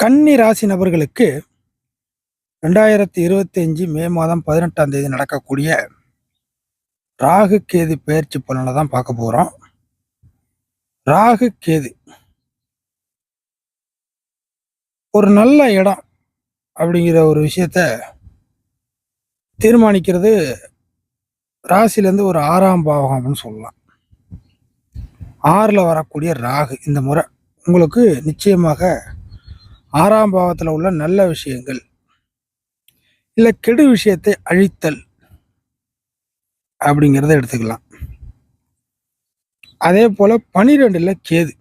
கன்னி ராசி நபர்களுக்கு ரெண்டாயிரத்தி இருபத்தி அஞ்சு மே மாதம் பதினெட்டாம் தேதி நடக்கக்கூடிய ராகு கேது பயிற்சி பலனை தான் பார்க்க போகிறோம் ராகு கேது. ஒரு நல்ல இடம் அப்படிங்கிற ஒரு விஷயத்த தீர்மானிக்கிறது ராசிலேருந்து ஒரு ஆறாம் பாவகம் அப்படின்னு சொல்லலாம். ஆறில் வரக்கூடிய ராகு இந்த முறை உங்களுக்கு நிச்சயமாக ஆறாம் பாவத்தில் உள்ள நல்ல விஷயங்கள். இல்லை கெடு விஷயத்தை அழித்தல் அப்படிங்கிறத எடுத்துக்கலாம். அதே போல் பனிரெண்டில் கேது.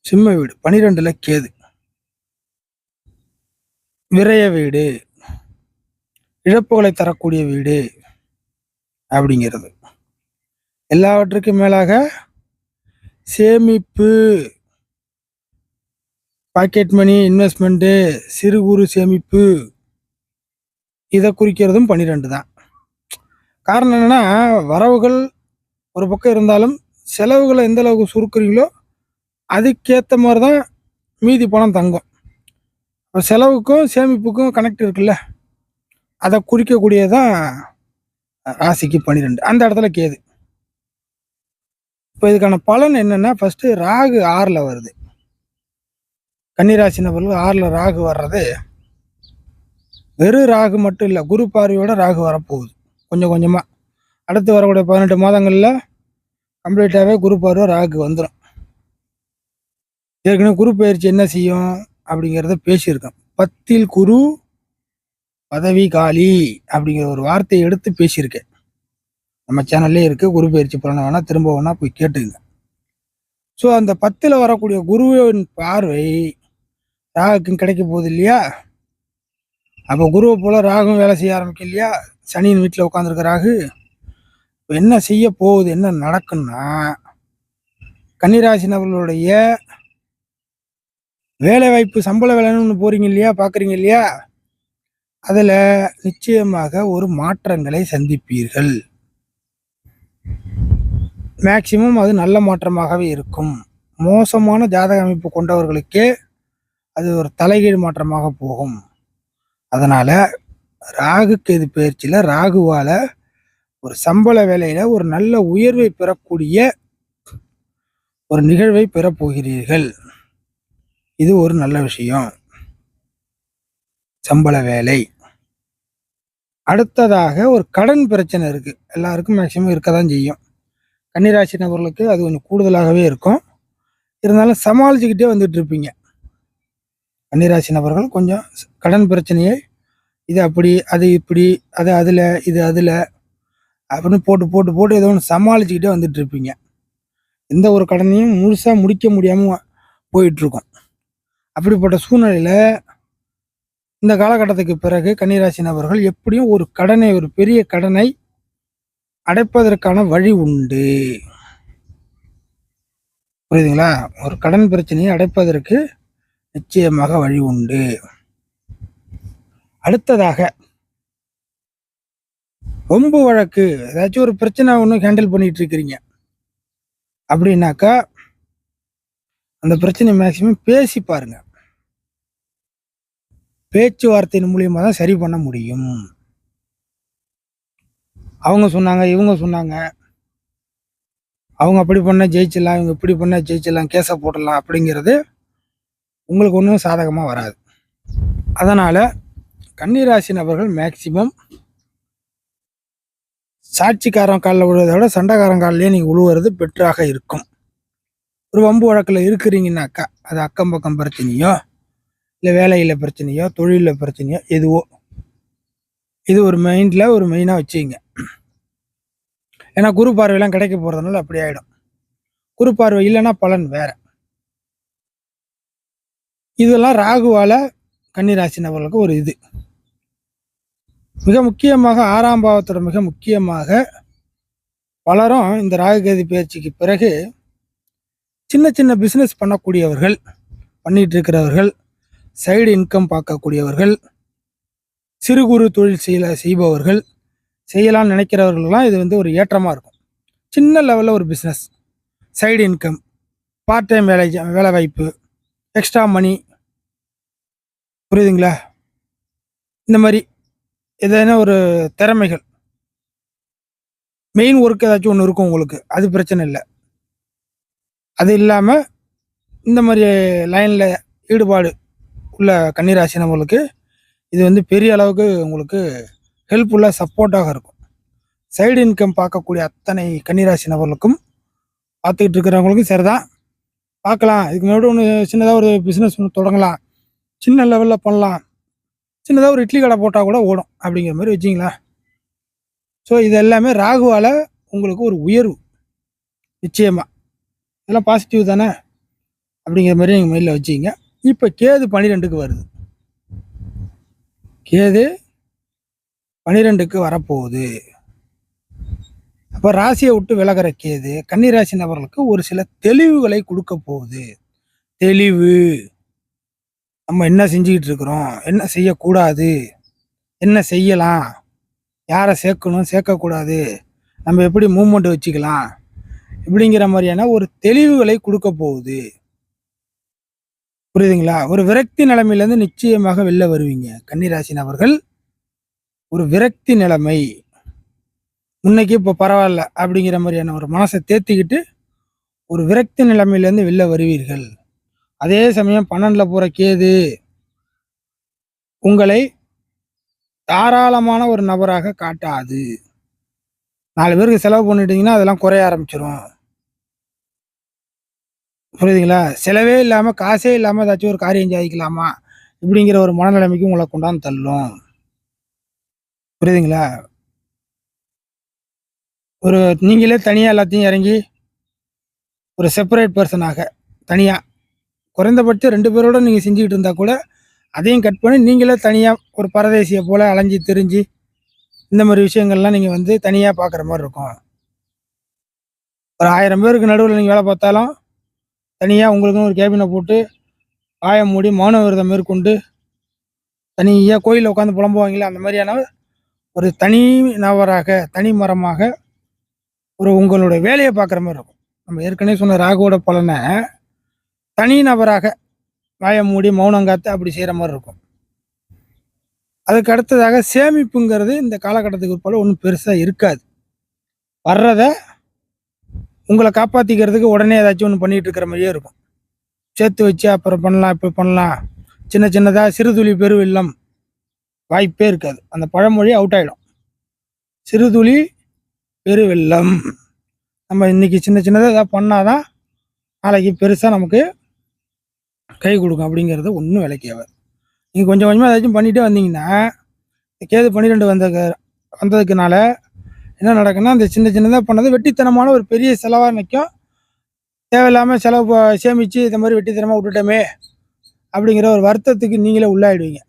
சிம்ம வீடு பனிரெண்டில் கேது. விரைய வீடு இழப்புகளை தரக்கூடிய வீடு அப்படிங்கிறது. எல்லாவற்றுக்கும் மேலாக சேமிப்பு பாக்கெட் மணி இன்வெஸ்ட்மெண்ட்டு சிறு குறு சேமிப்பு இதை குறிக்கிறதும் பன்னிரெண்டு தான். காரணம் என்னென்னா வரவுகள் ஒரு பக்கம் இருந்தாலும் செலவுகளை எந்த அளவுக்கு சுருக்குறீங்களோ அதுக்கேற்ற மாதிரி தான் மீதி பணம் தங்கும். இப்போ செலவுக்கும் சேமிப்புக்கும் கனெக்ட் இருக்குல்ல? அதை குறிக்கக்கூடியதான் ராசிக்கு பன்னிரெண்டு. அந்த இடத்துல கேது. இப்போ இதுக்கான பலன் என்னென்னா ஃபஸ்ட்டு ராகு ஆறில் வருது. கன்னிராசி நபர்கள் ஆறில் ராகு வர்றது. வெறும் ராகு மட்டும் இல்லை குரு பார்வையோட ராகு வரப்போகுது கொஞ்சம் கொஞ்சமாக அடுத்து வரக்கூடிய பதினெட்டு மாதங்களில் கம்ப்ளீட்டாகவே குரு பார்வை ராகு வந்துடும் ஏற்கனவே குரு பயிற்சி என்ன செய்யும் அப்படிங்கிறத பேசியிருக்கேன் பத்தில் குரு பதவி காலி அப்படிங்கிற ஒரு வார்த்தையை எடுத்து பேசியிருக்கேன். நம்ம சேனல்லே இருக்குது குரு பயிற்சி பலனை வேணால் திரும்ப வேணால் போய் கேட்டுங்க ஸோ அந்த பத்தில் வரக்கூடிய குருவின் பார்வை ராகுக்கும் கிடைக்க போகுது இல்லையா? அப்போ குருவை போல் ராகும் வேலை செய்ய ஆரம்பிக்கும் இல்லையா? சனியின் வீட்டில் உட்காந்துருக்க ராகு இப்போ என்ன செய்ய போகுது என்ன நடக்குன்னா கன்னிராசி நபர்களுடைய வேலை வாய்ப்பு சம்பள வேலைன்னு போகிறீங்க இல்லையா? பார்க்குறீங்க இல்லையா? அதில் நிச்சயமாக ஒரு மாற்றங்களை சந்திப்பீர்கள். மேக்சிமம் அது நல்ல மாற்றமாகவே இருக்கும். மோசமான ஜாதக அமைப்பு கொண்டவர்களுக்கே அது ஒரு தலைகீழ் மாற்றமாக போகும். அதனால் ராகு கேது பயிற்சியில் ராகுவால் ஒரு சம்பள வேலையில் ஒரு நல்ல உயர்வை பெறக்கூடிய ஒரு நிகழ்வை பெறப்போகிறீர்கள் இது ஒரு நல்ல விஷயம். சம்பள வேலை. அடுத்ததாக ஒரு கடன் பிரச்சனை இருக்குது எல்லாருக்கும் மேக்சிமம் இருக்க தான் செய்யும். கன்னிராசி நபர்களுக்கு அது கொஞ்சம் கூடுதலாகவே இருக்கும். இருந்தாலும் சமாளிச்சுக்கிட்டே வந்துட்டு இருப்பீங்க. கன்னிராசி நபர்கள் கொஞ்சம் கடன் பிரச்சனையை இது அப்படி அது இப்படி அது அதில் இது அதில் அப்படின்னு போட்டு போட்டு போட்டு ஏதோ ஒன்று சமாளிச்சுக்கிட்டே வந்துட்டு இருப்பீங்க எந்த ஒரு கடனையும் முழுசாக முடிக்க முடியாமல் போயிட்டுருக்கோம். அப்படிப்பட்ட சூழ்நிலையில் இந்த காலகட்டத்துக்கு பிறகு கன்னிராசி நபர்கள் எப்படியும் ஒரு கடனை ஒரு பெரிய கடனை அடைப்பதற்கான வழி உண்டு. புரியுதுங்களா? ஒரு கடன் பிரச்சனையை அடைப்பதற்கு நிச்சயமாக வழி உண்டு. அடுத்ததாக ஒம்பு வழக்கு ஏதாச்சும் ஒரு பிரச்சனை ஒன்று ஹேண்டில் பண்ணிட்டு இருக்கிறீங்க. அப்படின்னாக்கா அந்த பிரச்சனை மேக்சிமம் பேசி பாருங்க. பேச்சுவார்த்தையின் மூலியமாக தான் சரி பண்ண முடியும். அவங்க சொன்னாங்க இவங்க சொன்னாங்க. அவங்க அப்படி பண்ணால் ஜெயிச்சிடலாம் இவங்க இப்படி பண்ணால் ஜெயிச்சிடலாம் கேஸை போடலாம் அப்படிங்கிறது உங்களுக்கு ஒன்றும் சாதகமாக வராது. அதனால் கன்னிராசி நபர்கள் மேக்சிமம் சாட்சிக்காரன் காலில் விழுவதை விட சண்டைக்காரன் காலிலேயே நீங்கள் உழுவுறது பெற்றாக இருக்கும். ஒரு வம்பு வழக்கில் இருக்கிறீங்கன்னாக்கா அது அக்கம் பக்கம் பிரச்சனையோ இல்லை வேலையில் பிரச்சனையோ தொழிலில் பிரச்சனையோ எதுவோ இது ஒரு மைண்டில் ஒரு மெயினாக வச்சுங்க ஏன்னா குரு பார்வையெல்லாம் கிடைக்க போகிறதுனால அப்படி ஆகிடும் குரு பார்வை இல்லைன்னா பலன் வேறு. இதெல்லாம் ராகுவால கன்னிராசி நபர்களுக்கு ஒரு இது. மிக முக்கியமாக ஆறாம் பாவத்தோட மிக முக்கியமாக பலரும் இந்த ராகுகதி பயிற்சிக்கு பிறகு சின்ன சின்ன பிஸ்னஸ் பண்ணக்கூடியவர்கள் பண்ணிகிட்டு இருக்கிறவர்கள் சைடு இன்கம் பார்க்கக்கூடியவர்கள் சிறு குறு தொழில் செய்ய செய்பவர்கள் செய்யலாம்னு நினைக்கிறவர்கள்லாம் இது வந்து ஒரு ஏற்றமாக இருக்கும். சின்ன லெவலில் ஒரு business side income part time வேலை வேலை வாய்ப்பு எக்ஸ்ட்ரா மணி புரியுதுங்களா? இந்த மாதிரி எதனா ஒரு திறமைகள். மெயின் ஒர்க் ஏதாச்சும் ஒன்று இருக்கும் உங்களுக்கு. அது பிரச்சனை இல்லை. அது இல்லாமல் இந்த மாதிரி லைனில் ஈடுபாடு உள்ள கன்னிராசி நம்மளுக்கு இது வந்து பெரிய அளவுக்கு உங்களுக்கு ஹெல்ப்ஃபுல்லாக சப்போர்ட்டாக இருக்கும். சைடு இன்கம் பார்க்கக்கூடிய அத்தனை கன்னிராசி நபர்களுக்கும் பார்த்துக்கிட்டு இருக்கிறவங்களுக்கும் சரிதான். பார்க்கலாம். இதுக்கு முன்னாடி ஒன்று சின்னதாக ஒரு பிஸ்னஸ் ஒன்று தொடங்கலாம். சின்ன லெவலில் பண்ணலாம். சின்னதாக ஒரு இட்லி கடை போட்டால் கூட ஓடும் அப்படிங்கிற மாதிரி வச்சிங்களா? ஸோ இது எல்லாமே ராகுவால் உங்களுக்கு ஒரு உயர்வு. நிச்சயமாக இதெல்லாம் பாசிட்டிவ் தானே? அப்படிங்கிற மாதிரி நீங்கள் மைண்டில் வச்சுக்கிங்க இப்போ கேது பன்னிரெண்டுக்கு வருது. கேது பன்னிரெண்டுக்கு வரப்போகுது. அப்போ ராசியை விட்டு விலகிற கேது கன்னிராசி நபர்களுக்கு ஒரு சில தெளிவுகளை கொடுக்க போகுது. தெளிவு. நம்ம என்ன செஞ்சுக்கிட்டு இருக்கிறோம் என்ன செய்யக்கூடாது? என்ன செய்யலாம்? யாரை சேர்க்கணும்? சேர்க்கக்கூடாது. நம்ம எப்படி மூமெண்ட் வச்சுக்கலாம்? இப்படிங்கிற மாதிரியான ஒரு தெளிவுகளை கொடுக்க போகுது. புரியுதுங்களா? ஒரு விரக்தி நிலைமையிலேருந்து நிச்சயமாக வெளில வருவீங்க. கன்னிராசி நபர்கள் ஒரு விரக்தி நிலைமை. முன்னைக்கு இப்போ பரவாயில்ல அப்படிங்கிற மாதிரியான ஒரு மனசை தேர்த்திக்கிட்டு ஒரு விரக்தி நிலைமையிலேருந்து வெளில வருவீர்கள். அதே சமயம் பன்னெண்டில் போகிற கேது உங்களை தாராளமான ஒரு நபராக காட்டாது. நாலு பேருக்கு செலவு பண்ணிட்டீங்கன்னா அதெல்லாம் குறைய ஆரம்பிச்சிடும் புரியுதுங்களா? செலவே இல்லாமல் காசே இல்லாமல் ஏதாச்சும் ஒரு காரியம் சாதிக்கலாமா இப்படிங்கிற ஒரு மனநிலைமைக்கு உங்களை கொண்டாந்து தள்ளும். புரியுதுங்களா? ஒரு நீங்களே தனியாக எல்லாத்தையும் இறங்கி ஒரு செப்பரேட் பர்சனாக தனியாக குறைந்தபட்சம் ரெண்டு பேரோட நீங்கள் செஞ்சுக்கிட்டு இருந்தால் கூட அதையும் கட் பண்ணி நீங்களே தனியாக ஒரு பரதேசியை போல் அலைஞ்சி திரிஞ்சு இந்த மாதிரி விஷயங்கள்லாம் நீங்கள் வந்து தனியாக பார்க்குற மாதிரி இருக்கும். ஒரு ஆயிரம் பேருக்கு நடுவில் நீங்கள் வேலை பார்த்தாலும் தனியாக உங்களுக்குன்னு ஒரு கேபினை போட்டு ஆயம் மூடி மௌன விரதம் மேற்கொண்டு தனியாக கோயிலில் உட்காந்து புலம்புவாங்களே அந்த மாதிரியான ஒரு தனி நபராக தனி மரமாக ஒரு உங்களுடைய வேலையை பார்க்குற மாதிரி இருக்கும். நம்ம ஏற்கனவே சொன்ன ராகுவோட பலனை தனி நபராக வாயம் மூடி மௌனம் காத்து அப்படி செய்கிற மாதிரி இருக்கும். அதுக்கு அடுத்ததாக சேமிப்புங்கிறது இந்த காலகட்டத்துக்கு பிற்பாடு ஒன்றும் பெருசாக இருக்காது. வர்றதை உங்களை காப்பாற்றிக்கிறதுக்கு உடனே ஏதாச்சும் ஒன்று பண்ணிகிட்டு இருக்கிற மாதிரியே இருக்கும். சேர்த்து வச்சு அப்புறம் பண்ணலாம் இப்போ பண்ணலாம். சின்ன சின்னதாக சிறுதுளி பெருவெல்லம் வாய்ப்பே இருக்காது. அந்த பழமொழி அவுட் ஆகிடும் சிறுதுளி பெருவெல்லம் நம்ம இன்னைக்கு சின்ன சின்னதாக ஏதாவது பண்ணாதான் நாளைக்கு பெருசாக நமக்கு கை கொடுக்கும் அப்படிங்கிறது ஒன்றும் விலைக்கு ஆகாது. நீங்கள் கொஞ்சம் கொஞ்சமாக ஏதாச்சும் பண்ணிகிட்டே வந்தீங்கன்னா கேது பன்னிரெண்டு வந்த வந்ததுக்குனால என்ன நடக்குன்னா அந்த சின்ன சின்னதாக பண்ணது வெட்டித்தனமான ஒரு பெரிய செலவாக நிற்கும் தேவையில்லாமல் செலவு ப- சேமிச்சு இந்த மாதிரி வெட்டித்தனமாக விட்டுட்டோமே அப்படிங்கிற ஒரு வருத்தத்துக்கு நீங்களே உள்ளாயிடுவீங்க.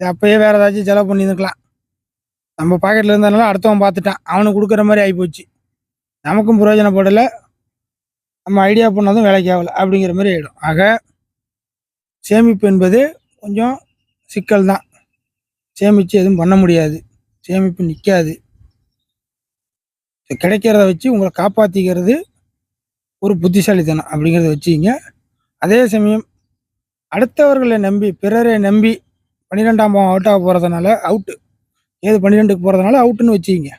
அப்போயே வேறு ஏதாச்சும் செலவு பண்ணியிருக்கலாம் நம்ம பாக்கெட்டில் இருந்ததுனால அடுத்தவன் பார்த்துட்டான். அவனுக்கு கொடுக்குற மாதிரி ஆகிப்போச்சு நமக்கும் பிரயோஜனப்படலை. நம்ம ஐடியா பண்ணதும் வேலைக்கு ஆகலை அப்படிங்கிற மாதிரி ஆகிடும் ஆக சேமிப்பு என்பது கொஞ்சம் சிக்கல் தான் சேமித்து எதுவும் பண்ண முடியாது. சேமிப்பு நிற்காது கிடைக்கிறத வச்சு உங்களை காப்பாற்றிக்கிறது ஒரு புத்திசாலித்தனம் அப்படிங்கிறத வச்சுக்கிங்க. அதே சமயம் அடுத்தவர்களை நம்பி பிறரை நம்பி பன்னிரெண்டாம் பாவம் அவுட்டாக போகிறதுனால அவுட்டு ஏது பன்னிரெண்டுக்கு போகிறதுனால அவுட்டுன்னு வச்சுக்கிங்க.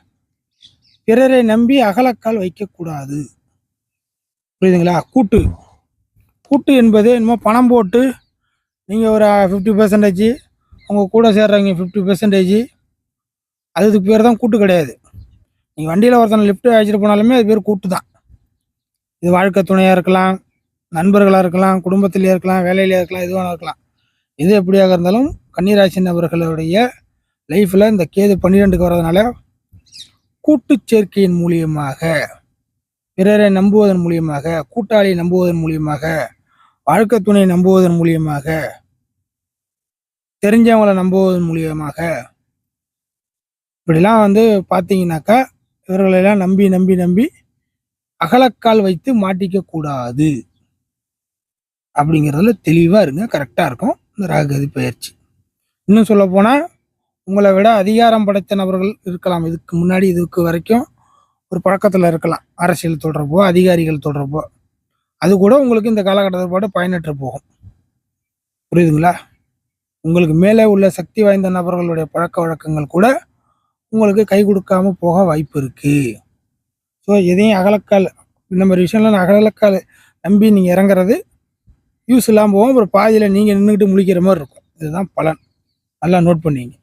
பிறரை நம்பி அகலக்கால் வைக்கக்கூடாது. புரியுதுங்களா? கூட்டு. கூட்டு என்பது என்னமோ பணம் போட்டு நீங்கள் ஒரு ஃபிஃப்டி பர்சன்டேஜ் உங்கள் கூட சேர்றவங்க ஃபிஃப்டி பர்சன்டேஜ் அதுக்கு பேர் தான் கூட்டு கிடையாது. நீங்கள் வண்டியில் ஒருத்தனை லிஃப்ட் அழைச்சிட்டு போனாலுமே அது பேர் கூட்டு தான். இது வாழ்க்கை துணையாக இருக்கலாம் நண்பர்களாக இருக்கலாம் குடும்பத்திலேயே இருக்கலாம் வேலையிலேயே இருக்கலாம் எதுவாக இருக்கலாம். எது எப்படியாக இருந்தாலும் கன்னிராசி நபர்களுடைய லைஃப்பில் இந்த கேது பன்னிரெண்டுக்கு வர்றதுனால கூட்டு சேர்க்கையின் மூலியமாக பிறரை நம்புவதன் மூலியமாக கூட்டாளியை நம்புவதன் மூலியமாக வாழ்க்கை நம்புவதன் மூலியமாக தெரிஞ்சவங்களை நம்புவதன் மூலியமாக இப்படிலாம் வந்து பார்த்தீங்கன்னாக்கா இவர்களெல்லாம் நம்பி நம்பி நம்பி அகலக்கால் வைத்து மாட்டிக்க கூடாது. அப்படிங்கிறதுல தெளிவாக இருங்க கரெக்டாக இருக்கும் இந்த ராகதி பயிற்சி. இன்னும் சொல்ல போனால் உங்களை விட அதிகாரம் படைத்த நபர்கள் இருக்கலாம் இதுக்கு முன்னாடி இதுக்கு வரைக்கும் ஒரு பழக்கத்தில் இருக்கலாம். அரசியல் தொடர்போ அதிகாரிகள் தொடர்போ அது கூட உங்களுக்கு இந்த காலகட்டத்தை பாட்டு பயனற்று போகும். புரியுதுங்களா? உங்களுக்கு மேலே உள்ள சக்தி வாய்ந்த நபர்களுடைய பழக்க வழக்கங்கள் கூட உங்களுக்கு கை கொடுக்காம போக வாய்ப்பு இருக்குது ஸோ எதையும் அகலக்கால் இந்த மாதிரி விஷயம்லாம் நான் அகலக்கால் நம்பி நீங்கள் இறங்குறது யூஸ் இல்லாமல் போகும். அப்புறம் பாதியில் நீங்கள் நின்றுக்கிட்டு முழிக்கிற மாதிரி இருக்கும். இதுதான் பலன். நல்லா நோட் பண்ணிங்க.